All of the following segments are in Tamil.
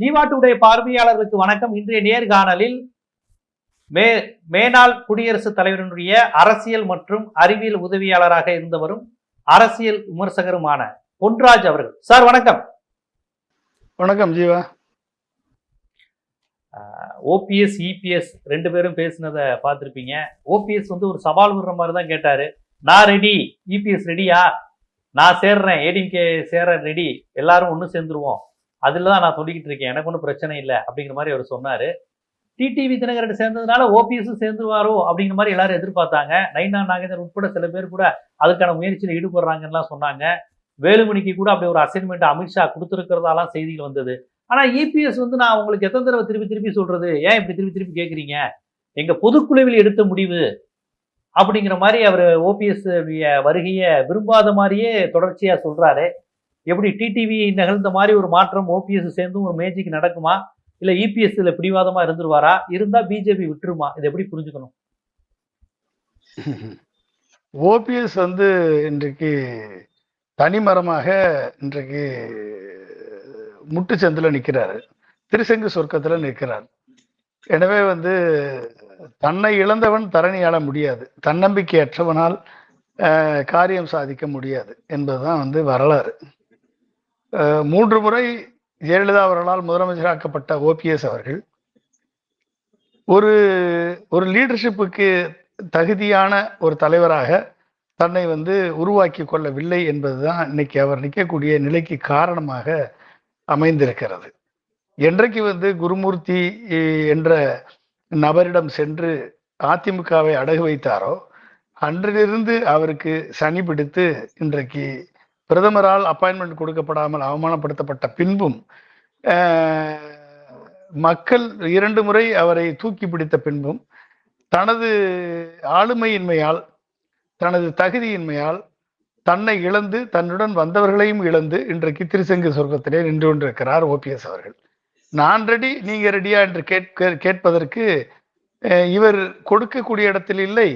ஜீவாட்டுடைய பார்வையாளர்களுக்கு வணக்கம். இன்றைய நேர்காணலில் மே மேனாள் குடியரசுத் தலைவரினுடைய அரசியல் மற்றும் அறிவியல் உதவியாளராக இருந்தவரும் அரசியல் விமர்சகருமான பொன்ராஜ் அவர்கள். சார் வணக்கம். வணக்கம் ஜீவா. ஓபிஎஸ் இபிஎஸ் ரெண்டு பேரும் பேசினதை பார்த்துருப்பீங்க. ஓபிஎஸ் வந்து ஒரு சவால் விடுற மாதிரி தான் கேட்டாரு. நான் ரெடி இபிஎஸ் ரெடியா? நான் சேர்றேன் ஏடிஎம்கே சேர ரெடி. எல்லாரும் ஒன்று சேர்ந்துருவோம். அதில் தான் நான் சொல்லிக்கிட்டு இருக்கேன் எனக்கு ஒன்றும் பிரச்சனை இல்லை அப்படிங்கிற மாதிரி அவர் சொன்னார். டிடிவி தினகரன் சேர்ந்ததுனால ஓபிஎஸும் சேர்ந்துருவாரோ அப்படிங்கிற மாதிரி எல்லாரும் எதிர்பார்த்தாங்க. நைனா நாகேந்திரன் உட்பட சில பேர் கூட அதுக்கான முயற்சியில் ஈடுபடுறாங்கலாம் சொன்னாங்க. வேலுமணிக்கு கூட அப்படி ஒரு அசைன்மெண்ட் அமித்ஷா கொடுத்துருக்கிறதாலாம் செய்திகள் வந்தது. ஆனால் இபிஎஸ் வந்து நான் உங்களுக்கு எத்தனை தடவை திருப்பி திருப்பி சொல்கிறது ஏன் இப்படி திருப்பி திருப்பி கேட்குறீங்க எங்கள் பொதுக்குழுவில் எடுத்த முடிவு. அப்படிங்கிற மாதிரி அவர் ஓபிஎஸ் வருகையை விரும்பாத மாதிரியே தொடர்ச்சியாக சொல்கிறாரு எப்படி டிடிவி நிகழ்ந்த மாதிரி ஒரு மாற்றம் ஓபிஎஸ் சேர்ந்தும் ஒரு மேஜிக் நடக்குமா? இல்ல இபிஎஸ்ல பிடிவாதமா இருந்துருவாரா? இருந்தா பிஜேபி விட்டுருமா? இதை எப்படி புரிஞ்சுக்கணும்? ஓபிஎஸ் வந்து இன்றைக்கு தனிமரமாக இன்றைக்கு முட்டுச்சந்தில் நிற்கிறாரு திருசங்கு சொர்க்கத்தில் நிற்கிறார். எனவே வந்து தன்னை இழந்தவன் தரணி ஆள முடியாது. தன்னம்பிக்கையற்றவனால் காரியம் சாதிக்க முடியாது என்பதுதான் வந்து வரலாறு. மூன்று முறை ஜெயலலிதா அவர்களால் முதலமைச்சராக்கப்பட்ட ஓபிஎஸ் அவர்கள். ஒரு ஒரு லீடர்ஷிப்புக்கு தகுதியான ஒரு தலைவராக தன்னை வந்து உருவாக்கி கொள்ளவில்லை என்பதுதான் இன்னைக்கு அவர் நிற்கக்கூடிய நிலைக்கு காரணமாக அமைந்திருக்கிறது. என்றைக்கு வந்து குருமூர்த்தி என்ற நபரிடம் சென்று அதிமுகவை அடகு வைத்தாரோ அன்றிலிருந்து அவருக்கு சனி பிடித்து இன்றைக்கு பிரதமரால் அப்பாயின்மெண்ட் கொடுக்கப்படாமல் அவமானப்படுத்தப்பட்ட பின்பும் மக்கள் இரண்டு முறை அவரை தூக்கி பிடித்த பின்பும் தனது ஆளுமையின்மையால் தனது தகுதியின்மையால் தன்னை இழந்து தன்னுடன் வந்தவர்களையும் இழந்து இன்றைக்கு திருசங்கு சொர்க்கத்திலே நின்று கொண்டிருக்கிறார் ஓபிஎஸ் அவர்கள். நான் ரெடி நீங்க ரெடியா என்று கேட்க கேட்பதற்கு இவர் கொடுக்கக்கூடிய இடத்தில் இல்லை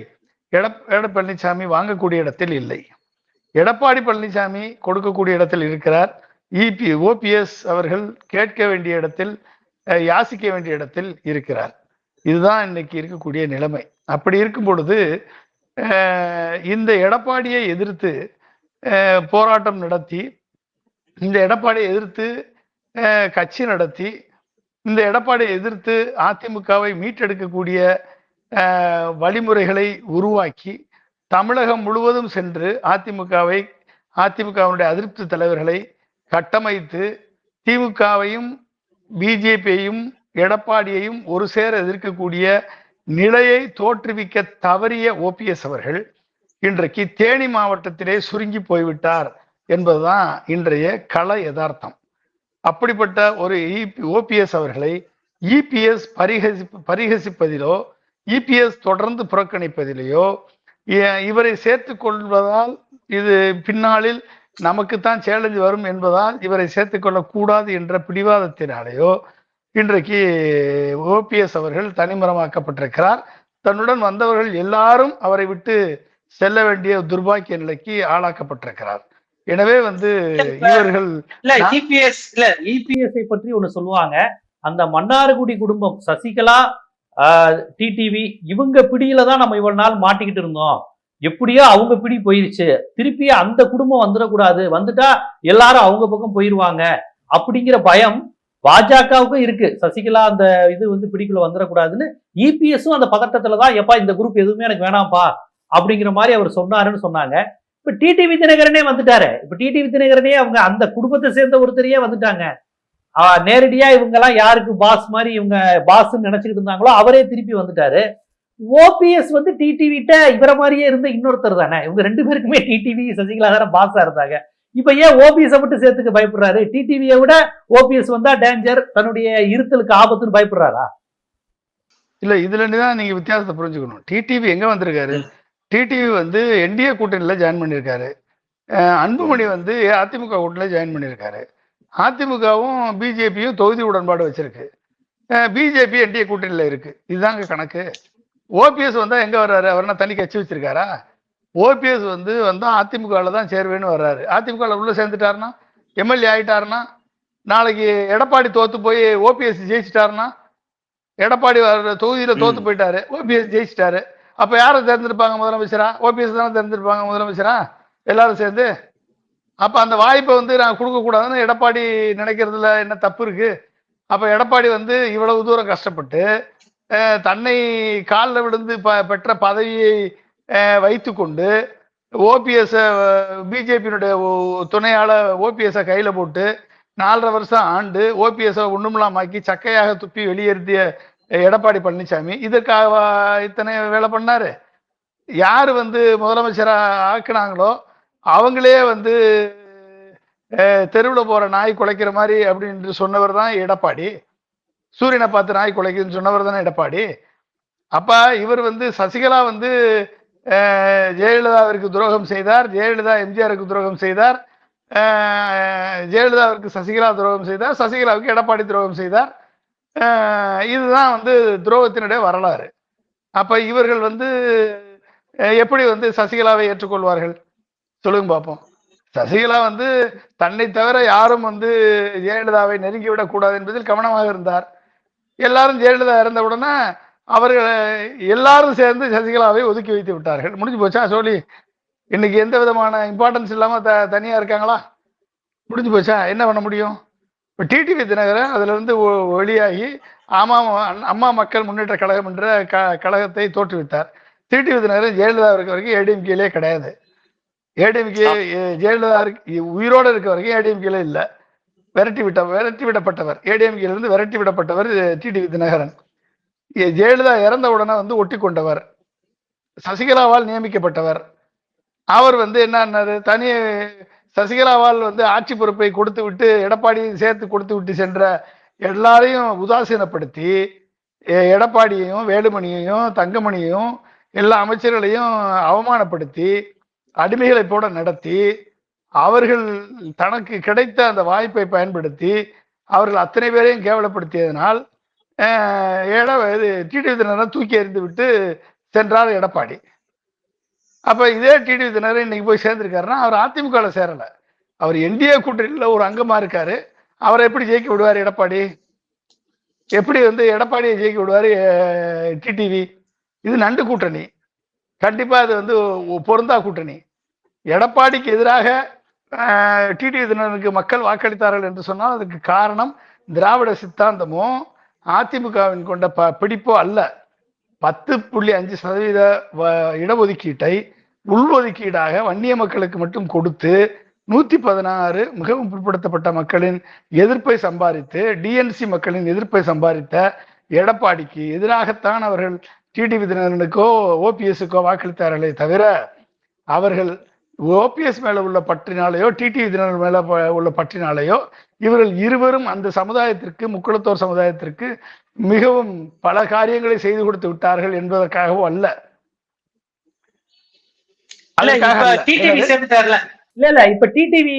எடப் எடப்பழனிசாமி பழனிசாமி வாங்கக்கூடிய இடத்தில் இல்லை. எடப்பாடி பழனிசாமி கொடுக்கக்கூடிய இடத்தில் இருக்கிறார். இபி ஓபிஎஸ் அவர்கள் கேட்க வேண்டிய இடத்தில் யாசிக்க வேண்டிய இடத்தில் இருக்கிறார். இதுதான் இன்னைக்கு இருக்கக்கூடிய நிலைமை. அப்படி இருக்கும் பொழுது இந்த எடப்பாடியை எதிர்த்து போராட்டம் நடத்தி இந்த எடப்பாடியை எதிர்த்து கட்சி நடத்தி இந்த எடப்பாடியை எதிர்த்து அதிமுகவை மீட்டெடுக்கக்கூடிய வழிமுறைகளை உருவாக்கி தமிழகம் முழுவதும் சென்று அதிமுகவை அதிமுகவினுடைய அதிருப்தி தலைவர்களை கட்டமைத்து திமுகவையும் பிஜேபியையும் எடப்பாடியையும் ஒரு சேர எதிர்க்கக்கூடிய நிலையை தோற்றுவிக்க தவறிய ஓபிஎஸ் அவர்கள் இன்றைக்கு தேனி மாவட்டத்திலே சுருங்கி போய்விட்டார் என்பதுதான் இன்றைய கள யதார்த்தம். அப்படிப்பட்ட ஒரு ஓபிஎஸ் அவர்களை இபிஎஸ் பரிகசி பரிகசிப்பதிலோ இபிஎஸ் தொடர்ந்து புறக்கணிப்பதிலேயோ இவரை சேர்த்து கொள்வதால் இது பின்னாளில் நமக்குத்தான் சேலஞ்ச் வரும் என்பதால் இவரை சேர்த்துக் கொள்ளக்கூடாது என்ற பிடிவாதத்தினாலேயோ இன்றைக்கு ஓபிஎஸ் அவர்கள் தனிமரமாக்கப்பட்டிருக்கிறார். தன்னுடன் வந்தவர்கள் எல்லாரும் அவரை விட்டு செல்ல வேண்டிய துர்பாக்கிய நிலைக்கு ஆளாக்கப்பட்டிருக்கிறார். எனவே வந்து இவர்கள் இல்ல இபிஎஸ் இல்ல இபிஎஸ்ஐ பற்றி ஒண்ணு சொல்லுவாங்க. அந்த மன்னார்குடி குடும்பம் சசிகலா டிடிவி இவங்க பிடியில தான் நம்ம இவ்வளவு நாள் மாட்டிக்கிட்டு இருந்தோம். எப்படியோ அவங்க பிடி போயிருச்சு. திருப்பி அந்த குடும்பம் வந்துடக்கூடாது. வந்துட்டா எல்லாரும் அவங்க பக்கம் போயிருவாங்க. அப்படிங்கிற பயம் பாஜகவுக்கும் இருக்கு. சசிகலா அந்த இது வந்து பிடிக்குள்ள வந்துடக்கூடாதுன்னு இபிஎஸும் அந்த பதட்டத்துல தான் எப்பா இந்த குரூப் எதுவுமே எனக்கு வேணாம்ப்பா அப்படிங்கிற மாதிரி அவர் சொன்னாருன்னு சொன்னாங்க. இப்ப டிடிவி தினகரனே வந்துட்டாரு. இப்ப டிடிவி தினகரனே அவங்க அந்த குடும்பத்தை சேர்ந்த ஒருத்தரையே வந்துட்டாங்க. நேரடியா இவங்க எல்லாம் யாருக்கு பாஸ் மாதிரி இவங்க பாஸ்ன்னு நினைச்சுக்கிட்டு இருந்தாங்களோ அவரே திருப்பி வந்துட்டாரு. ஓபிஎஸ் வந்து டிடிவிட்ட இவரை மாதிரியே இருந்த இன்னொருத்தர் தானே. இவங்க ரெண்டு பேருக்குமே டிடிவி சசிகலா தானே பாஸா இருந்தாங்க. இப்ப ஏன் ஓபிஎஸ் மட்டும் சேர்த்துக்க பயப்படுறாரு? டிடிவியை விட ஓபிஎஸ் வந்தா டேஞ்சர் தன்னுடைய இருத்தலுக்கு ஆபத்துன்னு பயப்படுறாரா? இல்ல இதுல தான் நீங்க வித்தியாசத்தை புரிஞ்சுக்கணும். டிடிவி எங்க வந்திருக்காரு? டிடிவி வந்து என்டிஏ கூட்டணியில ஜாயின் பண்ணியிருக்காரு. அன்புமணி வந்து அதிமுக கூட்டணியில ஜாயின் பண்ணியிருக்காரு. அதிமுகவும் பிஜேபியும் தொகுதி உடன்பாடு வச்சிருக்கு. பிஜேபி என்டிஏ கூட்டணியில இருக்கு. இதுதாங்க கணக்கு. ஓபிஎஸ் வந்தா எங்க வர்றாரு? அவர் என்ன தனி கட்சி வச்சிருக்காரா? ஓபிஎஸ் வந்து வந்தா அதிமுகவில் தான் சேருவேன்னு வர்றாரு. அதிமுகவில் உள்ள சேர்ந்துட்டாருன்னா எம்எல்ஏ ஆயிட்டாருன்னா நாளைக்கு எடப்பாடி தோத்து போய் ஓபிஎஸ் ஜெயிச்சிட்டாருன்னா எடப்பாடி வர்ற தொகுதியில தோத்து. போயிட்டாரு. ஓபிஎஸ் ஜெயிச்சிட்டாரு. அப்ப யாரை தேர்ந்தெடுப்பாங்க முதலமைச்சரா? ஓபிஎஸ் தானே தேர்ந்தெடுப்பாங்க முதலமைச்சரா? எல்லாரும் சேர்ந்து அப்போ அந்த வாய்ப்பை வந்து நான் கொடுக்கக்கூடாதுன்னு எடப்பாடி நினைக்கிறதுல என்ன தப்பு இருக்கு? அப்போ எடப்பாடி வந்து இவ்வளவு தூரம் கஷ்டப்பட்டு தன்னை காலில் விழுந்து ப- பெற்ற பதவியை வைத்துக்கொண்டு ஓபிஎஸ்ஸை பிஜேபியினுடைய துணையால ஓபிஎஸ்ஸை கையில் போட்டு நாலரை வருஷம் ஆண்டு ஓபிஎஸ் ஒண்ணுமில்லாமாக்கி சக்கையாக துப்பி வெளியேற்றிய எடப்பாடி பழனிசாமி இதற்காக இத்தனை வேலை பண்ணாரு? யார் வந்து முதலமைச்சராக ஆக்குனாங்களோ அவங்களே வந்து தெருவில் போகிற நாய் குலைக்கிற மாதிரி அப்படின்னு சொன்னவர் தான் எடப்பாடி. சூரியனை பார்த்து நாய் குலைக்குதுன்னு சொன்னவர் தானே எடப்பாடி. அப்போ இவர் வந்து சசிகலா வந்து ஜெயலலிதாவிற்கு துரோகம் செய்தார் ஜெயலலிதா எம்ஜிஆருக்கு துரோகம் செய்தார் ஜெயலலிதாவிற்கு சசிகலா துரோகம் செய்தார் சசிகலாவுக்கு எடப்பாடி துரோகம் செய்தார். இதுதான் வந்து துரோகத்தினுடைய வரலாறு. அப்போ இவர்கள் வந்து எப்படி வந்து சசிகலாவை ஏற்றுக்கொள்வார்கள்? சொல்லுங்க பார்ப்போம் சசிகலா வந்து தன்னை தவிர யாரும் வந்து ஜெயலலிதாவை நெருங்கி விடக்கூடாது என்பதில் கவனமாக இருந்தார். எல்லாரும் ஜெயலலிதா இறந்த உடனே அவர்கள் எல்லாரும் சேர்ந்து சசிகலாவை ஒதுக்கி வைத்து விட்டார்கள். முடிஞ்சு போச்சா சோழி? இன்னைக்கு எந்த விதமான இம்பார்ட்டன்ஸ் இல்லாம த தனியா இருக்காங்களா? முடிஞ்சு போச்சா? என்ன பண்ண முடியும்? இப்போ டிடிவி தினகரன் அதுல இருந்து ஒ- வெளியாகி அம்மா அம்மா மக்கள் முன்னேற்ற கழகம் என்ற க கழகத்தை தோற்றுவித்தார். டிடிவி தினகரன் ஜெயலலிதா இருக்க வரைக்கும் ஏடிஎம்கேலே கிடையாது. ஏடிஎம்கே ஜெயலலிதா உயிரோட இருக்க வரைக்கும் ஏடிஎம்கேல இல்ல. விரட்டி விட்ட விரட்டி விடப்பட்டவர். ஏடிஎம்கேல இருந்து விரட்டி விடப்பட்டவர் டிடிவி தினகரன் ஜெயலலிதா இறந்த உடனே வந்து ஒட்டி கொண்டவர் சசிகலாவால் நியமிக்கப்பட்டவர். அவர் வந்து என்னன்னாரு தனி சசிகலாவால் வந்து ஆட்சி பொறுப்பை கொடுத்து விட்டு எடப்பாடியை சேர்த்து கொடுத்து விட்டு சென்ற எல்லாரையும் உதாசீனப்படுத்தி எடப்பாடியையும் வேலுமணியையும் தங்கமணியையும் எல்லா அமைச்சர்களையும் அவமானப்படுத்தி அடிமைகளை போட நடத்தி அவர்கள் தனக்கு கிடைத்த அந்த வாய்ப்பை பயன்படுத்தி அவர்கள் அத்தனை பேரையும் கேவலப்படுத்தியதனால் அஹ், இது டிடிவி தூக்கி எறிந்து விட்டு சென்றார் எடப்பாடி. அப்போ இதே டிடிவி தினகரன் இன்னைக்கு போய் சேர்ந்திருக்காருன்னா அவர் அதிமுகவில் சேரலை. அவர் என்டிஏ கூட்டணியில் ஒரு அங்கமாக இருக்காரு. அவரை எப்படி ஜெயிக்க விடுவார் எடப்பாடி? எப்படி வந்து எடப்பாடியை ஜெயிக்க விடுவார் டிடிவி இது நண்டு கூட்டணி. கண்டிப்பாக அது வந்து பொருந்தா கூட்டணி. எடப்பாடிக்கு எதிராக டிடிவி தினனுக்கு மக்கள் வாக்களித்தார்கள் என்று சொன்னால் அதுக்கு காரணம் திராவிட சித்தாந்தமும் அதிமுகவின் கொண்ட ப பிடிப்போ அல்ல. பத்து புள்ளி அஞ்சு சதவீத வ- இடஒதுக்கீட்டை உள்ஒதுக்கீடாக வன்னிய மக்களுக்கு மட்டும் கொடுத்து நூத்தி பதினாறு மிகவும் பிற்படுத்தப்பட்ட மக்களின் எதிர்ப்பை சம்பாதித்து டிஎன்சி மக்களின் எதிர்ப்பை சம்பாதித்த எடப்பாடிக்கு எதிராகத்தான் அவர்கள் டிடிவி தினகரனுக்கோ ஓபிஎஸ்க்கோ வாக்களித்தார்களே தவிர அவர்கள் ஓபிஎஸ் மேல உள்ள பற்றினாலேயோ டிடிவி தினகரன் மேல உள்ள பற்றினாலேயோ இவர்கள் இருவரும் அந்த சமுதாயத்திற்கு முக்குளத்தோர் சமுதாயத்திற்கு மிகவும் பல காரியங்களை செய்து கொடுத்து விட்டார்கள் என்பதற்காகவோ அல்ல. இல்ல இல்ல இப்ப டிடிவி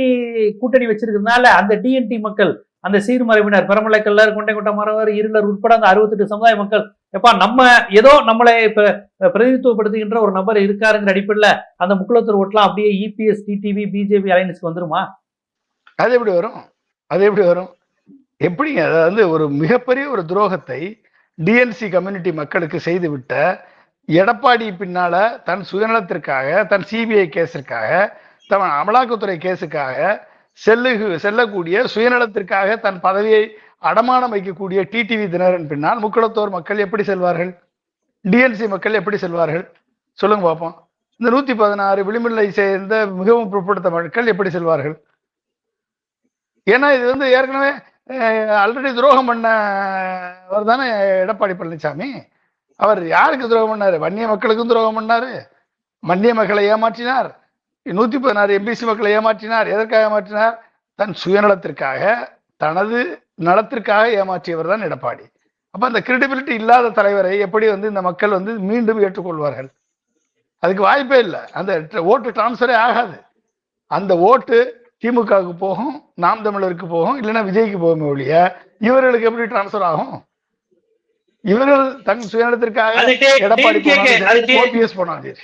கூட்டணி வச்சிருக்கிறதுனால அந்த டிஎன்டி மக்கள் அந்த சீர்மறைவினர் பெரமலை கல்லர் பெரமலைக்கல்லர் கொண்டைக்கொண்ட மரவர் இருளர் உட்பட அந்த அறுபத்தெட்டு சமுதாய மக்கள் எப்பா நம்ம ஏதோ நம்மளை இப்போ பிரதிநிதித்துவப்படுத்துகின்ற ஒரு நபர் இருக்காருங்கிற அடிப்படையில் அந்த முக்குளத்தூர் ஓட்டலாம் அப்படியே இபிஎஸ் டிடிவி பிஜேபி அலைன்ஸ்க்கு வந்துருமா? அது எப்படி வரும்? அது எப்படி வரும்? எப்படிங்க? அதாவது வந்து ஒரு மிகப்பெரிய ஒரு துரோகத்தை டிஎன்சி கம்யூனிட்டி மக்களுக்கு செய்துவிட்ட எடப்பாடி பின்னால தன் சுயநலத்திற்காக தன் சிபிஐ கேஸிற்காக தன் அமலாக்கத்துறை கேஸுக்காக செல்லு செல்லக்கூடிய சுயநலத்திற்காக தன் பதவியை அடமானம் வைக்கக்கூடிய டிடிவி தினரன் பின்னால் முக்குளத்தோர் மக்கள் எப்படி செல்வார்கள்? டிஎன்சி மக்கள் எப்படி செல்வார்கள்? சொல்லுங்க பார்ப்போம் இந்த நூத்தி பதினாறு விளிமில்லை சேர்ந்த மிகவும் பிற்படுத்த மக்கள் எப்படி செல்வார்கள்? ஏன்னா இது வந்து ஏற்கனவே ஆல்ரெடி துரோகம் பண்ணவர் தானே எடப்பாடி பழனிசாமி அவர் யாருக்கு துரோகம் பண்ணாரு? வன்னிய மக்களுக்கும் துரோகம் பண்ணாரு. வன்னிய மக்களை ஏமாற்றினார். நூத்தி பதினாறு எம்பிசி மக்களை ஏமாற்றினார். எதற்காக ஏமாற்றினார்? தன் சுயநலத்திற்காக தனது நலத்திற்காக ஏமாற்றியவர் தான் எடப்பாடி. அப்ப அந்த கிரெடிபிலிட்டி இல்லாத தலைவரை எப்படி வந்து இந்த மக்கள் வந்து மீண்டும் ஏற்றுக்கொள்வார்கள்? அதுக்கு வாய்ப்பே இல்லை. அந்த ஓட்டு டிரான்ஸ்ஃபரே ஆகாது. அந்த ஓட்டு திமுகவுக்கு போகும் நாம் தமிழருக்கு போகும் இல்லைன்னா விஜய்க்கு போகும் ஒழிய இவர்களுக்கு எப்படி டிரான்ஸ்ஃபர் ஆகும்? இவர்கள் தன் சுயநலத்திற்காக எடப்பாடி போனாங்க.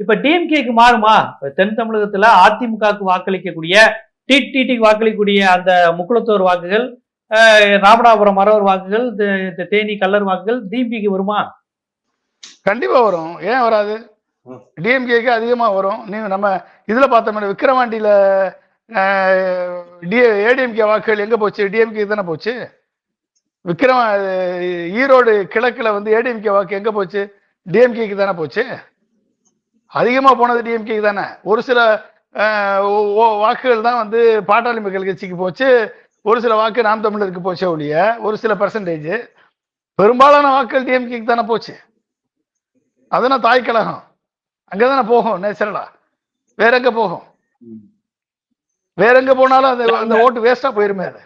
இப்ப டிஎம்கேக்கு மாறுமா? தென் தமிழகத்துல அதிமுகவுக்கு வாக்களிக்கக்கூடிய டிடிடி வாக்களிக்கக்கூடிய அந்த முக்குளத்தோர் வாக்குகள் ராமநாதபுரம் மரவர் வாக்குகள் தேனி கல்லர் வாக்குகள் டிஎம்கேக்கு வருமா? கண்டிப்பா வரும். ஏன் வராது? டிஎம்கேக்கு அதிகமா வரும். நீங்க நம்ம இதுல பார்த்தோம்னா விக்கிரவாண்டியில ஏடிஎம்கே வாக்குகள் எங்க போச்சு? டிஎம்கே தானே போச்சு? விக்ரம ஈரோடு கிழக்குல வந்து ஏடிஎம்கே வாக்கு எங்க போச்சு? டிஎம்கேக்கு தானே போச்சு? அதிகமா போனது டிஎம்கேக்கு தானே. ஒரு சில வாக்குகள் தான் வந்து பாட்டாளி மக்கள் கட்சிக்கு போச்சு. ஒரு சில வாக்கு நாம் தமிழருக்கு போச்சே ஒழிய ஒரு சில பர்சன்டேஜ் பெரும்பாலான வாக்குகள் டிஎம்கேக்கு தானே போச்சு. அதெல்லாம் தாய் கழகம். அங்கதானே போகும் நேச்சுரலா. வேற எங்க போகும்? வேற எங்க போனாலும் அந்த அந்த ஓட்டு வேஸ்டா போயிருமே அது.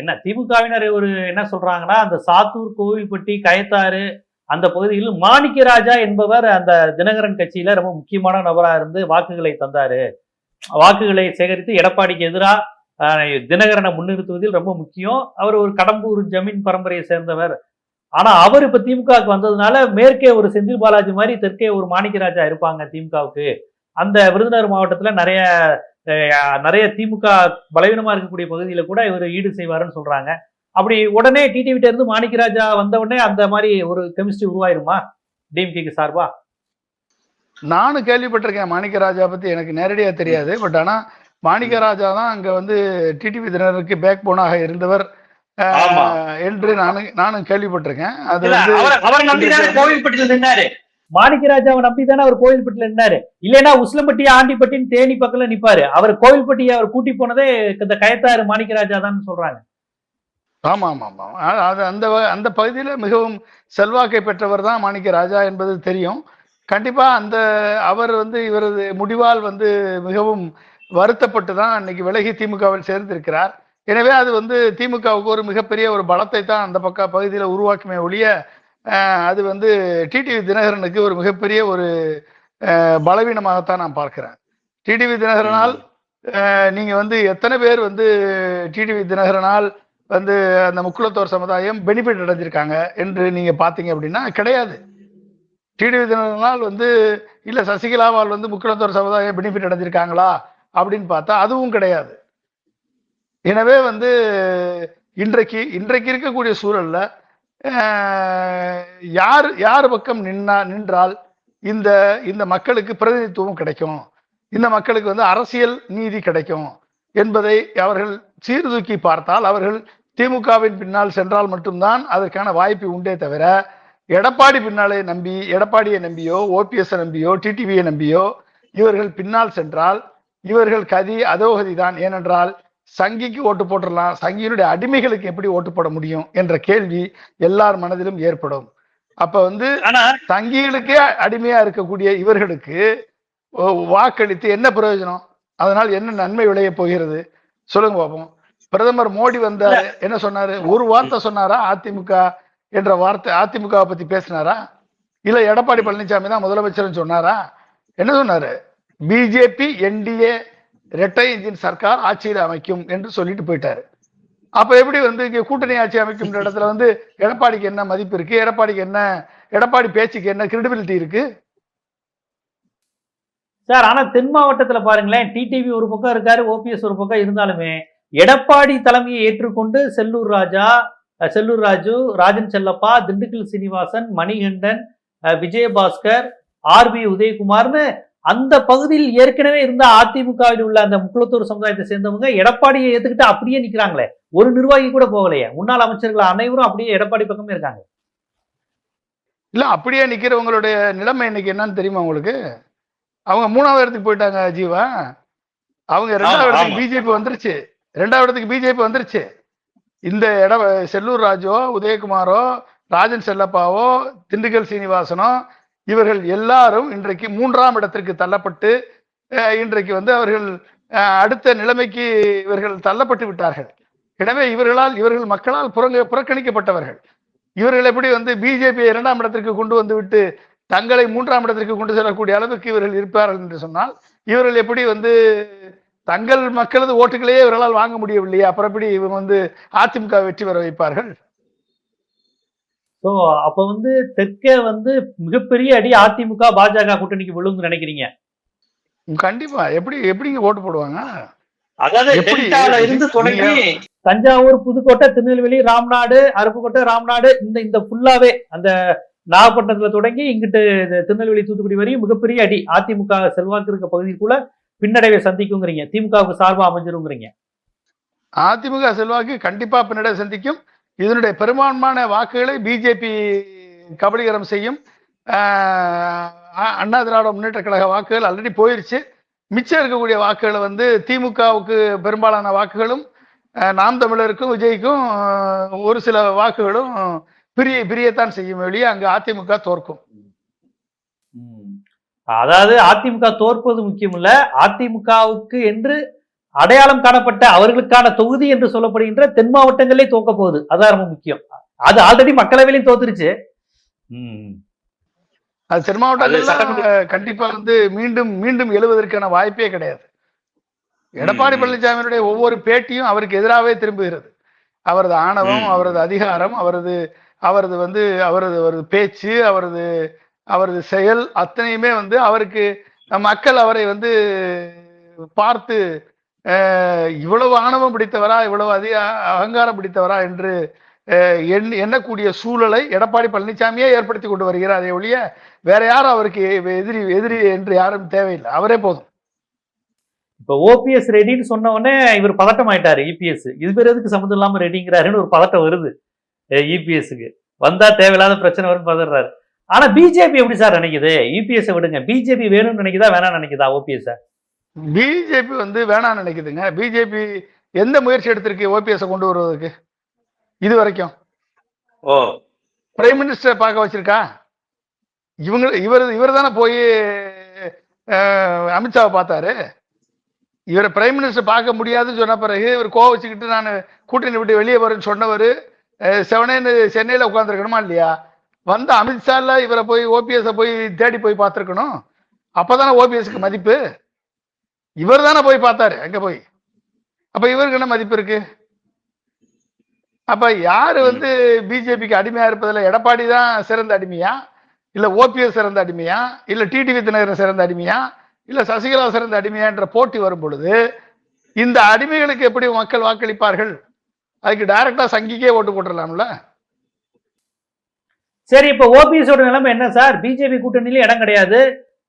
என்ன திமுகவினர் ஒரு என்ன சொல்றாங்கன்னா அந்த சாத்தூர் கோவில்பட்டி கயத்தாறு அந்த பகுதியில் மாணிக்கராஜா என்பவர் அந்த தினகரன் கட்சியில ரொம்ப முக்கியமான நபராக இருந்து வாக்குகளை தந்தாரு. வாக்குகளை சேகரித்து எடப்பாடிக்கு எதிராக தினகரனை முன்னிறுத்துவதில் ரொம்ப முக்கியம். அவர் ஒரு கடம்பூர் ஜமீன் பரம்பரையை சேர்ந்தவர். ஆனா அவர் இப்ப திமுகவுக்கு வந்ததுனால மேற்கே ஒரு செந்தில் பாலாஜி மாதிரி தெற்கே ஒரு மாணிக்கராஜா இருப்பாங்க திமுகவுக்கு. அந்த விருதுநகர் மாவட்டத்துல நிறைய நிறைய திமுக பலவீனமா இருக்கக்கூடிய பகுதியில கூட இவர் ஈடு செய்வாருன்னு சொல்றாங்க. அப்படி உடனே டிடிவிட்ட இருந்து மாணிக்கராஜா வந்த உடனே அந்த மாதிரி ஒரு கெமிஸ்ட்ரி உருவாயிருமா? டிஎம்கேக்கு சார்பா? நானும் கேள்விப்பட்டிருக்கேன் மாணிக்கராஜா பத்தி எனக்கு நேரடியா தெரியாது. பட் ஆனா மாணிக்கராஜா தான் அங்க வந்து டிடிவி தினருக்கு பேக் போனாக இருந்தவர். என்று நானும் நானும் கேள்விப்பட்டிருக்கேன். அது வந்து அவர் அவரை நம்பிதானே கோவில்பட்டியில் நின்னாரு. மாணிக்கராஜாவை நம்பி தானே அவர் கோவில்பட்டில நின்னாரு. இல்லைன்னா உஸ்லம்பட்டி ஆண்டிப்பட்டின்னு தேனி பக்கத்துல நிப்பாரு. அவர் கோவில்பட்டியை அவர் கூட்டி போனதே இந்த கயத்தாறு மாணிக்கராஜா தான் சொல்றாங்க. ஆமா ஆமா ஆமா அ- அது அந்த அந்த பகுதியில மிகவும் செல்வாக்கை பெற்றவர் தான் மாணிக்க ராஜா என்பது தெரியும். கண்டிப்பா அந்த அவர் வந்து இவரது முடிவால் வந்து மிகவும் வருத்தப்பட்டு தான் இன்னைக்கு விலகி திமுகவில் சேர்ந்திருக்கிறார். எனவே அது வந்து திமுகவுக்கு ஒரு மிகப்பெரிய ஒரு பலத்தை தான் அந்த பக்க பகுதியில் உருவாக்குமே ஒழிய அது வந்து டிடிவி தினகரனுக்கு ஒரு மிகப்பெரிய ஒரு பலவீனமாகத்தான் நான் பார்க்கிறேன். டிடிவி தினகரனால் அஹ், நீங்க வந்து எத்தனை பேர் வந்து டிடிவி தினகரனால் வந்து அந்த முக்குலத்தோர் சமுதாயம் பெனிஃபிட் அடைஞ்சிருக்காங்க என்று நீங்க பாத்தீங்க அப்படின்னா கிடையாது. டிடிவி தினகரனால் வந்து இல்ல சசிகலாவால் வந்து முக்குலத்தோர் சமுதாயம் பெனிஃபிட் அடைஞ்சிருக்காங்களா? அப்படின்னு பார்த்தா அதுவும் கிடையாது. எனவே வந்து இன்றைக்கு இன்றைக்கு இருக்கக்கூடிய சூழல்ல யார் யார் பக்கம் நின்னா நின்றால் இந்த இந்த மக்களுக்கு பிரதிநிதித்துவம் கிடைக்கும். இந்த மக்களுக்கு வந்து அரசியல் நீதி கிடைக்கும் என்பதை அவர்கள் சீர்தூக்கி பார்த்தால் அவர்கள் திமுகவின் பின்னால் சென்றால் மட்டும்தான் அதற்கான வாய்ப்பு உண்டே தவிர எடப்பாடி பின்னாலே நம்பி எடப்பாடியை நம்பியோ ஓபிஎஸ் நம்பியோ டிடிவியை நம்பியோ இவர்கள் பின்னால் சென்றால் இவர்கள் கதி அதோகதி தான். ஏனென்றால் சங்கிக்கு ஓட்டு போட்டுடலாம் சங்கியினுடைய அடிமைகளுக்கு எப்படி ஓட்டு போட முடியும் என்ற கேள்வி எல்லார் மனதிலும் ஏற்படும். அப்ப வந்து சங்கிகளுக்கே அடிமையா இருக்கக்கூடிய இவர்களுக்கு வாக்களித்து என்ன பிரயோஜனம்? அதனால் என்ன நன்மை விளைய போகிறது? சொல்லுங்க பாப்போம். பிரதமர் மோடி வந்தாரு. என்ன சொன்னாரு? ஒரு வார்த்தை சொன்னாரா? அதிமுக என்ற வார்த்தை அதிமுக பத்தி பேசினாரா? இல்ல எடப்பாடி பழனிசாமி தான் முதலமைச்சர்னு சொன்னாரா? என்ன சொன்னாரு? பிஜேபி என்டிஏ இரட்டை இன்ஜின் சர்க்கார் ஆட்சியில் அமைக்கும் என்று சொல்லிட்டு போயிட்டாரு. அப்ப எப்படி வந்து இங்க கூட்டணி ஆட்சி அமைக்கும் இடத்துல வந்து எடப்பாடிக்கு என்ன மதிப்பு இருக்கு? எடப்பாடிக்கு என்ன எடப்பாடி பேச்சுக்கு என்ன கிரெடிபிலிட்டி இருக்கு? சார் ஆனா தென் மாவட்டத்துல பாருங்களேன் டிடிவி ஒரு பக்கம் இருக்காரு ஓபிஎஸ் ஒரு பக்கம் இருந்தாலுமே எடப்பாடி தலைமையை ஏற்றுக்கொண்டு செல்லூர் ராஜா செல்லூர் ராஜு ராஜன் செல்லப்பா திண்டுக்கல் சீனிவாசன் மணிகண்டன் விஜயபாஸ்கர் ஆர்பி உதயகுமார்னு அந்த பகுதியில் ஏற்கனவே இருந்த அதிமுகவில் உள்ள அந்த முக்குளத்தூர் சமுதாயத்தை சேர்ந்தவங்க எடப்பாடியை ஏத்துக்கிட்டு அப்படியே நிக்கிறாங்களே. ஒரு நிர்வாகி கூட போகலையே. முன்னாள் அமைச்சர்கள் அனைவரும் அப்படியே எடப்பாடி பக்கமே இருக்காங்க. இல்ல அப்படியே நிக்கிறவங்களுடைய நிலைமை இன்னைக்கு என்னன்னு தெரியுமா உங்களுக்கு? அவங்க மூணாவது இடத்துக்கு போயிட்டாங்க ஜீவா. அவங்க ரெண்டாவது இடத்துக்கு. பிஜேபி வந்துருச்சு. ரெண்டாவது இடத்துக்கு பிஜேபி வந்துருச்சு. இந்த இடம் செல்லூர் ராஜோ உதயகுமாரோ ராஜன் செல்லப்பாவோ திண்டுக்கல் சீனிவாசனோ இவர்கள் எல்லாரும் இன்றைக்கு மூன்றாம் இடத்திற்கு தள்ளப்பட்டு இன்றைக்கு வந்து அவர்கள் அடுத்த நிலைமைக்கு இவர்கள் தள்ளப்பட்டு விட்டார்கள். எனவே இவர்களால் இவர்கள் மக்களால் புறங்க புறக்கணிக்கப்பட்டவர்கள். இவர்கள் எப்படி வந்து பிஜேபி இரண்டாம் இடத்திற்கு கொண்டு வந்து விட்டு தங்களை மூன்றாம் இடத்திற்கு கொண்டு செல்லக்கூடிய அளவுக்கு இவர்கள் இருப்பார்கள் என்று சொன்னால் இவர்கள் எப்படி வந்து தங்கள் மக்களது ஓட்டுகளையே இவர்களால் வாங்க முடியவில்லையே. அப்புறம் எப்படி இவங்க வந்து அதிமுக வெற்றி பெற வைப்பார்கள்? ஸோ அப்ப வந்து தெற்கே வந்து மிகப்பெரிய அடி அதிமுக பாஜக கூட்டணிக்கு விழுங்குன்னு நினைக்கிறீங்க? கண்டிப்பா. எப்படி எப்படிங்க ஓட்டு போடுவாங்க? தஞ்சாவூர் புதுக்கோட்டை திருநெல்வேலி ராம்நாடு அருப்புக்கோட்டை ராம்நாடு இந்த இந்த ஃபுல்லாவே அந்த நாகப்பட்டினத்துல தொடங்கி இங்கிட்டு திருநெல்வேலி தூத்துக்குடி வரையும் மிகப்பெரிய அடி அதிமுக செல்வாக்கு இருக்க பகுதிக்குள்ள பின்னடைவை சந்திக்குங்கிறீங்க. திமுகவுக்கு சார்பா அமைஞ்சிருங்கிறீங்க. அதிமுக செல்வாக்கு கண்டிப்பா பின்னடைவை சந்திக்கும். இதனுடைய பெரும்பான்மையான வாக்குகளை பிஜேபி கபலீகரம் செய்யும். ஆஹ் அண்ணா திராவிட முன்னேற்ற கழக வாக்குகள் ஆல்ரெடி போயிருச்சு. மிச்சம் இருக்கக்கூடிய வாக்குகளை வந்து திமுகவுக்கு பெரும்பாலான வாக்குகளும் நாம் தமிழருக்கும் விஜய்க்கும் ஒரு சில வாக்குகளும் பிரிய பிரியத்தான் செய்யும் வழியே அங்கு அதிமுக தோற்கும். அதாவது அதிமுக தோற்பது முக்கியம் இல்ல அதிமுகவுக்கு என்று அடையாளம் காணப்பட்ட அவர்களுக்கான தொகுதி என்று சொல்லப்படுகின்ற தென் மாவட்டங்களே தோக்க போகுது அதான் ரொம்ப முக்கியம் அது ஆல்ரெடி மக்களவையிலையும் தோத்துருச்சு. அது தென் மாவட்டங்கள்ல சட்டமன்ற- கண்டிப்பா வந்து மீண்டும் மீண்டும் எழுவதற்கான வாய்ப்பே கிடையாது எடப்பாடி. பழனிசாமியினுடைய ஒவ்வொரு பேட்டியும் அவருக்கு எதிராகவே திரும்புகிறது அவரது ஆணவம். அவரது அதிகாரம் அவரது அவரது வந்து அவரது அவரது பேச்சு அவரது அவரது செயல் அத்தனையுமே வந்து அவருக்கு மக்கள் அவரை வந்து பார்த்து இவ்வளவு ஆணவம் பிடித்தவரா இவ்வளவு அதிக அகங்காரம் பிடித்தவரா என்று எண் எண்ணக்கூடிய சூழலை எடப்பாடி பழனிசாமியே ஏற்படுத்தி கொண்டு வருகிறார். அதே ஒழிய வேற யாரும் அவருக்கு எதிரி எதிரி என்று யாரும் தேவையில்லை. அவரே போதும். இப்ப ஓபிஎஸ் ரெடின்னு சொன்ன உடனே இவர் பதட்டம் ஆயிட்டாரு இபிஎஸ் இது பேர் எதுக்கு சம்மந்தம் இல்லாம ரெடிங்கிறாருன்னு ஒரு பதட்டம் வருது இபிஎஸ்க்கு வந்தா தேவையில்லாத பிரச்சனை வரும்னு பதறாரு. ஆனா பிஜேபி எப்படி சார் நினைக்குது? இபிஎஸ் விடுங்க. பிஜேபி வேணும்னு நினைக்குதா வேணாம்னு நினைக்குதா ஓபிஎஸ் பிஜேபி வந்து வேணாம்னு நினைக்குதுங்க. பிஜேபி எந்த முயற்சி எடுத்திருக்கு ஓபிஎஸ் கொண்டு வருவதற்கு? இது வரைக்கும். ஓ. பிரைம் மினிஸ்டர் பார்க்க வச்சிருக்கா? இவங்க இவர் இவர் தானே போய் அமித்ஷாவை பார்த்தாரு. இவரை பிரைம் மினிஸ்டர் பார்க்க முடியாதுன்னு சொன்ன பிறகு இவர் கோவ வச்சுக்கிட்டு நான் கூட்டணி விட்டு வெளியே வரேன்னு சொன்னவர் செவனேன்னு சென்னையில் உட்காந்துருக்கணுமா இல்லையா? வந்த அமித்ஷால இவரை போய் ஓபிஎஸ் போய் தேடி போய் பார்த்துருக்கணும். அப்பதானே ஓபிஎஸ்க்கு மதிப்பு. இவர் தானே போய் பார்த்தாரு அங்க போய். அப்ப இவருக்கு என்ன மதிப்பு இருக்கு? அப்ப யாரு வந்து பிஜேபிக்கு அடிமையா இருப்பதில் எடப்பாடி தான் சிறந்த அடிமையா? இல்ல ஓபிஎஸ் சிறந்த அடிமையா? இல்ல டிடிவி தினகரன் சிறந்த அடிமையா? இல்ல சசிகலா சிறந்த அடிமையான்ற போட்டி வரும் பொழுது இந்த அடிமைகளுக்கு எப்படி மக்கள் வாக்களிப்பார்கள்? அதுக்கு டைரக்டா சங்கிக்கே ஓட்டு போட்டுடலாம்ல? சரி இப்போ ஓபிஎஸோட நிலைமை என்ன சார்? பிஜேபி கூட்டணியிலும் இடம் கிடையாது.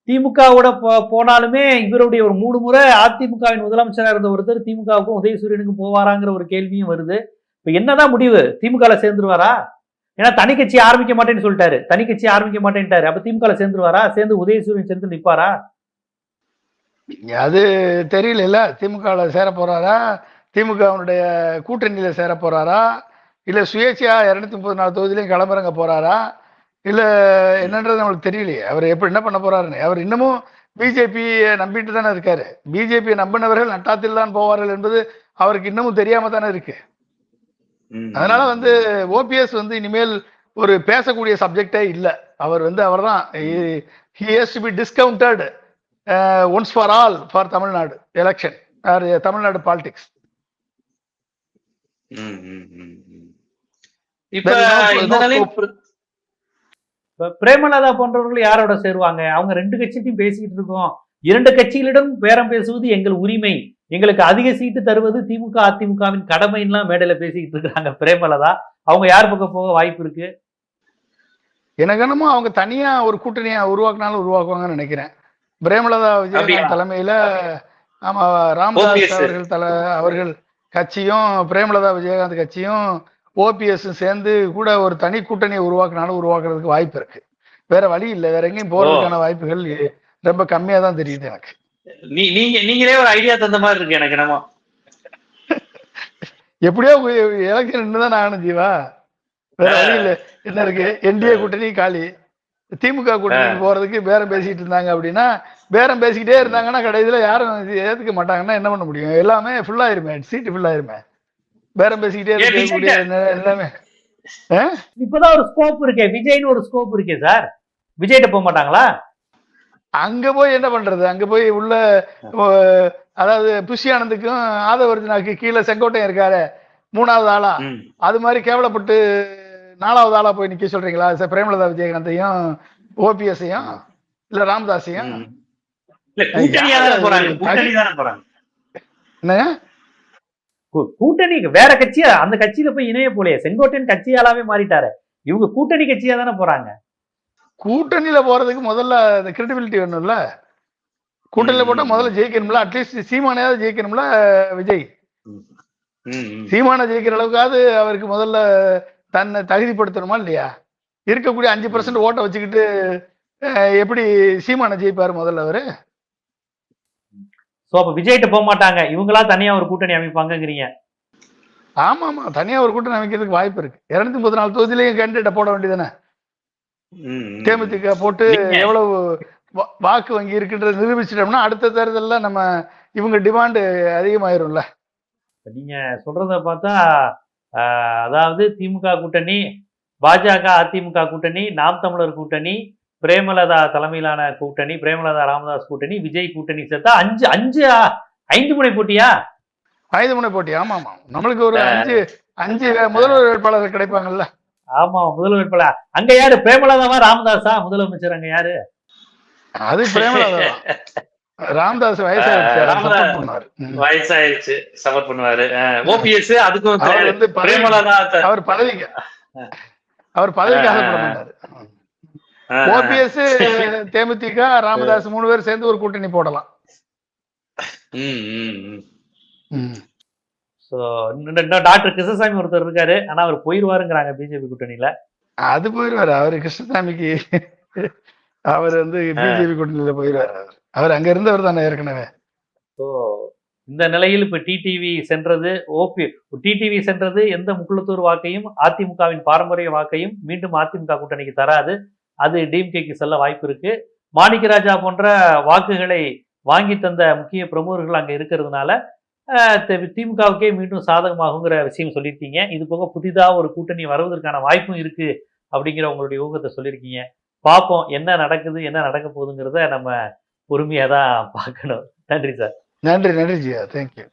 திமுகவோட போ- போனாலுமே இவருடைய ஒரு மூணு முறை அதிமுகவின் முதலமைச்சராக இருந்த ஒருத்தர் திமுகவுக்கும் உதயசூரியனுக்கும் போவாராங்கிற ஒரு கேள்வியும் வருது. இப்போ என்னதான் முடிவு? திமுகவில் சேர்ந்துருவாரா? ஏன்னா தனி கட்சி ஆரம்பிக்க மாட்டேன்னு சொல்லிட்டாரு. தனி கட்சி ஆரம்பிக்க மாட்டேன்ட்டாரு. அப்போ திமுகவில் சேர்ந்துருவாரா? சேர்ந்து உதயசூரியன் சேர்ந்து நிற்பாரா அது தெரியல திமுகவில் சேர போறாரா திமுகவினுடைய கூட்டணியில் சேர போறாரா இல்ல சுயேட்சையா இருநூத்தி முப்பது நாலு தொகுதியிலையும் கிளம்புறங்க போறாரா? இல்ல என்னன்றது நம்மளுக்கு தெரியலையே. அவர் எப்படி என்ன பண்ண போறாருன்னு. அவர் இன்னமும் பிஜேபி நம்பிட்டு தானே இருக்காரு. பிஜேபி நம்பினவர்கள் நட்டாத்தில் தான் போவார்கள் என்பது அவருக்கு இன்னமும் தெரியாம தானே இருக்கு. அதனால வந்து ஓபிஎஸ் வந்து இனிமேல் ஒரு பேசக்கூடிய சப்ஜெக்டே இல்ல. அவர் வந்து அவர் தான் he has to be discounted once for all for Tamil Nadu election Tamil Nadu politics இப்ப பிரேமலதா போன்றவர்கள் யாரோட சேருவாங்க? அவங்க ரெண்டு கட்சியும் பேசிக்கிட்டு இருக்கோம். இரண்டு கட்சிகளிடம் பேரம் பேசுவது எங்கள் உரிமை. எங்களுக்கு அதிக சீட்டு தருவது திமுக அதிமுகவின் கடமைன்னுலாம் மேடையில பேசிக்கிட்டு இருக்காங்க பிரேமலதா. அவங்க யார் பக்கம் போக வாய்ப்பு இருக்கு? எனக்கு என்னமோ அவங்க தனியா ஒரு கூட்டணியா உருவாக்குனாலும் உருவாக்குவாங்கன்னு நினைக்கிறேன். பிரேமலதா? விஜயகாந்த் தலைமையில ஆமா ராமதாஸ். அவர்கள் தல அவர்கள் கட்சியும் பிரேமலதா விஜயகாந்த் கட்சியும் ஓபிஎஸ் சேர்ந்து கூட ஒரு தனி கூட்டணியை உருவாக்குனாலும் உருவாக்குறதுக்கு வாய்ப்பு இருக்கு. வேற வழி இல்லை. வேற எங்கேயும் போறதுக்கான வாய்ப்புகள் ரொம்ப கம்மியா தான் தெரியுது எனக்கு. நீ- நீங்க நீங்களே ஒரு ஐடியா தந்த மாதிரி இருக்கு எனக்கு என்னமோ. எப்படியோ எலெக்ஷன் தான் ஆகணும் ஜீவா. வேற வழி இல்ல. என்ன இருக்கு? என்டிஏ கூட்டணி காலி. திமுக கூட்டணி போறதுக்கு பேரம் பேசிட்டு இருந்தாங்க அப்படின்னா பேரம் பேசிக்கிட்டே இருந்தாங்கன்னா கடைசியில யாரும் ஏத்துக்க மாட்டாங்கன்னா என்ன பண்ண முடியும்? எல்லாமே ஃபுல் ஆயிருமே. சீட்டு ஃபுல் ஆயிருமே. பேரம் பேசிக்கிட்டே இருக்கக்கூடிய எல்லாமே? இப்பதான் ஒரு ஸ்கோப் இருக்கே. விஜய்னு ஒரு ஸ்கோப் இருக்கே சார் விஜய்கிட்ட போக மாட்டாங்களா? அங்க போய் என்ன பண்றது? அங்க போய் உள்ள அதாவது புஷி ஆனந்துக்கும் ஆதவர்ஜனாக்கு கீழே செங்கோட்டையன் இருக்காரு மூணாவது ஆளா. அது மாதிரி கேவலப்பட்டு நாலாவது ஆளா போய் நிக்க சொல்றீங்களா? ச- பிரேமலதா விஜயகாந்தையும் ஓபிஎஸ்ஸையும் இல்ல ராமதாஸையும்? ம். கூட்டணி வேற கட்சியா அந்த கட்சியில போய் இணைய போலையே செங்கோட்டையன் கட்சியாலாவே மாறிட்டாரு. இவங்க கூட்டணி கட்சியா தானே போறாங்க. கூட்டணியில போறதுக்கு முதல்ல அந்த கிரெடிபிலிட்டி வேணும்ல. கூட்டணியில போட்டா முதல்ல ஜெயிக்கணும்ல அட்லீஸ்ட் சீமானையாவது ஜெயிக்கணும்ல விஜய். சீமானை ஜெயிக்கிற அளவுக்காவது அவருக்கு முதல்ல தன்னை தகுதிப்படுத்தணுமா இல்லையா? இருக்கக்கூடிய அஞ்சு பர்சன்ட் ஓட்டை வச்சுக்கிட்டு எப்படி சீமானை ஜெயிப்பாரு முதல்ல அவரு? சோ அப்ப விஜய்கிட்ட போக மாட்டாங்க. இவங்களா தனியா ஒரு கூட்டணி அமைப்பாங்கங்கிறீங்க. ஆமா ஆமா தனியா ஒரு கூட்டணி அமைக்கிறதுக்கு வாய்ப்பு இருக்கு. இருநூத்தி முப்பத்தி நாலு தொகுதியிலையும் கேண்டிடேட்டை போட வேண்டியதானே. தேமுதிக போட்டு எவ்வளவு வாக்கு வங்கி இருக்குன்றத நிரூபிச்சிட்டோம்னா அடுத்த தேர்தல்ல நம்ம இவங்க டிமாண்டு அதிகமாயிரும்ல. நீங்க சொல்றத பார்த்தா அதாவது திமுக கூட்டணி பாஜக அதிமுக கூட்டணி நாம் தமிழர் கூட்டணி பிரேமலதா தலைமையிலான கூட்டணி பிரேமலதா ராமதாஸ் கூட்டணி விஜய் கூட்டணி சேர்த்தா அஞ்சு அஞ்சு ஐந்து முனை போட்டியா? ஆயுத முனை போட்டி ஆமா ஆமா நம்மளுக்கு ஒரு அஞ்சு அஞ்சு முதல்வர் வேட்பாளர் கிடைப்பாங்கல்ல. ஆமா முதல்வர் வேட்பாளர். அங்க யாரு? பிரேமலதாவா ராமதாஸா? முதலமைச்சர் அங்க யாரு? அது பிரேமலதா. ராமதாஸ் வயசாயிருச்சு. வயசாயிருச்சு சப்போர்ட் பண்ணுவாரு. ஓபிஎஸ் அதுக்கும் அவர் பதவிக்கு அவர் பதவிக்கு. ஆசைப்பட மாட்டாரு ஓபிஎஸ் தேமுதிக ராமதாஸ் மூணு பேர் சேர்ந்து ஒரு கூட்டணி போடலாம். டாக்டர் கிருஷ்ணசாமி ஒருத்தர் இருக்காரு. ஆனா அவர் போயிருவாருங்கிறாங்க பிஜேபி கூட்டணியில. அது போயிருவாரு. அவரு கிருஷ்ணசாமிக்கு அவர் வந்து பிஜேபி கூட்டணியில போயிருவாரு. அவர். அவர் அங்க இருந்தவர் தானே ஏற்கனவே. ஸோ இந்த நிலையில் இப்ப டிடிவி சென்றது ஓபி டிடிவி சென்றது எந்த முக்குளத்தூர் வாக்கையும் அதிமுகவின் பாரம்பரிய வாக்கையும் மீண்டும் அதிமுக கூட்டணிக்கு தராது. அது டிஎம்கேக்கு செல்ல வாய்ப்பு இருக்கு. மாணிக்கராஜா போன்ற வாக்குகளை வாங்கி தந்த முக்கிய பிரமுகர்கள் அங்கே இருக்கிறதுனால திமுகவுக்கே மீண்டும் சாதகமாகுங்கிற விஷயம் சொல்லியிருக்கீங்க. இது போக புதிதாக ஒரு கூட்டணி வருவதற்கான வாய்ப்பும் இருக்கு அப்படிங்கிற உங்களுடைய ஊகத்தை சொல்லியிருக்கீங்க. பார்ப்போம் என்ன நடக்குது என்ன நடக்க போகுதுங்கிறத நம்ம பொறுமையாக தான் பார்க்கணும். நன்றி சார். நன்றி நன்றி ஜியா. தேங்க்யூ